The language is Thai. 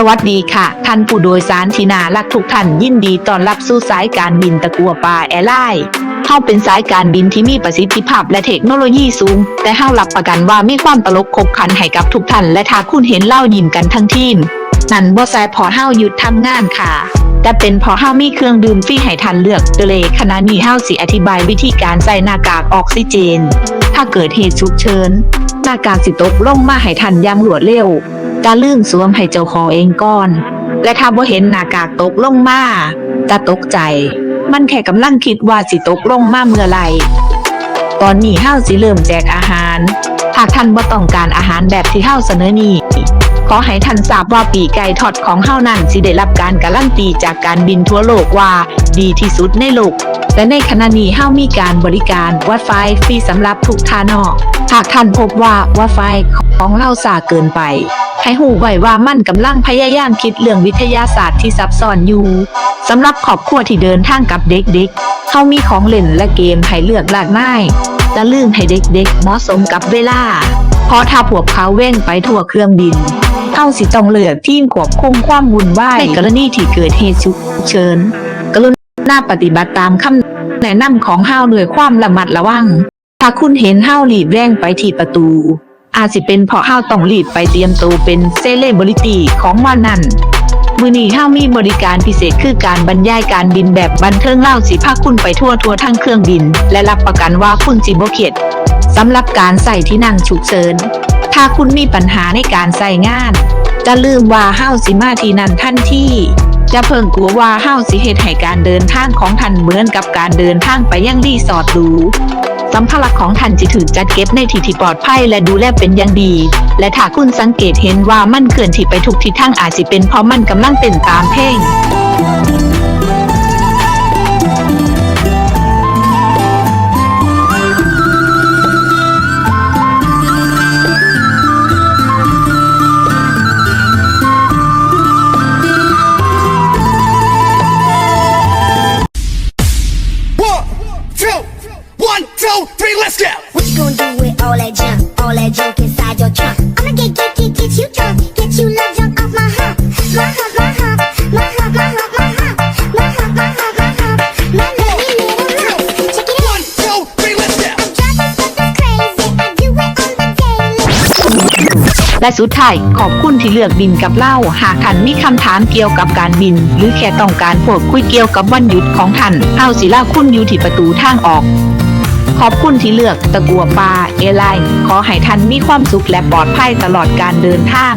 สวัสดีค่ะ ท่านผู้โดยสารที่น่ารักทุกท่านยินดีต้อนรับสู่สายการบินตะกัวป่าแอร์ไลน์เฮาเป็นสายการบินที่มีประสิทธิภาพและเทคโนโลยีสูง แต่เฮารับประกันว่ามีความตลกครบครันให้กับทุกท่าน และถ้าคุณเห็นเล่ายิ้มกันทั้งทีม นั่นบ่ใช่พอเฮาหยุดทำงานค่ะ แต่เป็นพอเฮามีเครื่องดื่มฟรีให้ท่านเลือกเดเลยขณะนี้เฮาสิอธิบายวิธีการใส่หน้ากากออกซิเจน ถ้าเกิดเหตุฉุกเฉินหน้ากากสิตกลงมาให้ทันอย่างรวดเร็ว จะลืมสวมให้เจ้าของเองก่อน และถ้าบ่เห็นหน้ากากตกลงมาจะตกใจ มันแค่กำลังคิดว่าสิตกลงมาเมื่อไหร่ตอนนี้เฮาสิเริ่มแจกอาหาร หากท่านบ่ต้องการอาหารแบบที่เฮาวเสนอนี้ขอให้ท่านทราบว่าปีไก่ทอดของเฮาวนั้นสิได้รับการการันตีจากการบินทั่วโลกว่าดีที่สุดในโลก และในขณะนี้เฮามีการบริการ Wi-Fi ฟรีสำหรับทุกท่านอก หากท่านพบว่า Wi-Fi ของเราสาเกินไป ให้หูไว้ว่ามันกำลังพยายามคิดเรื่องวิทยาศาสตร์ที่ซับซ้อนอยู่สำหรับครอบครัวที่เดินทางกับเด็กๆเฮามีของเล่นและเกมให้เลือกหลากหลายจะลืมให้เด็กๆเหมาะสมกับเวลา เพราะถ้าพวกเขาเว่งไปทั่วเครื่องบินเฮาสิต้องเลือกทีมควบคุมความวุ่นวายในกรณีที่เกิดเหตุฉุกเฉินกรุณาปฏิบัติตามคำแนะนำของเฮาด้วยความระมัดระวัง ถ้าคุณเห็นเฮารีบแร่งไปที่ประตู อาจสิเป็นเพราะเฮาวต้องรีบไปเตรียมตัวเป็นเซเลบริตี้ของวันนั้น มือนี้เฮามีบริการพิเศษคือการบรรยายการบินแบบบันเทิงเล่าสิพาคุณไปทั่วทัวทั้งเครื่องบิน และรับประกันว่าคุณสิบ่เข็ดสำหรับการใส่ที่นั่งฉุกเฉิน ถ้าคุณมีปัญหาในการใส่งาน จะลืมว่าเฮาวสิมาที่นั่นทันที่จะเพิ่งกลัวว่าเฮาวสิเฮ็ดให้การเดินทางของท่านเหมือนกับการเดินทางไปยังรีสอร์ทหรู สัมภาระของท่านจะถูกจัดเก็บในที่ที่ปลอดภัยและดูแลเป็นอย่างดี และถ้าคุณสังเกตเห็นว่ามันเคลื่อนที่ไปทุกทิศทางอาจจะเป็นเพราะมันกำลังเต้นตามเพ่ง three, let's go. What you gonna do with all that junk? All that junk inside your trunk? I'ma get, get, get, get you drunk. Get you love junk off my hump. My hump, my hump. My hump, my hump, my hump. My hump, my hump, my hump. My lovely little hump. Check it One, out. two, three, let's go. I'm driving fucking crazy. I do it on the daily. และสุดท้ายขอบคุณที่เลือกบินกับเล่า หากท่านมีคำถามเกี่ยวกับการบิน หรือแค่ต้องการพูดคุยเกี่ยวกับวันหยุดของท่านเฮาสิลาคุณอยู่ที่ประตูทางออก ขอบคุณที่เลือกตะกัวปลาเอไลน์ขอให้ท่านมีความสุขและปลอดภัยตลอดการเดินทาง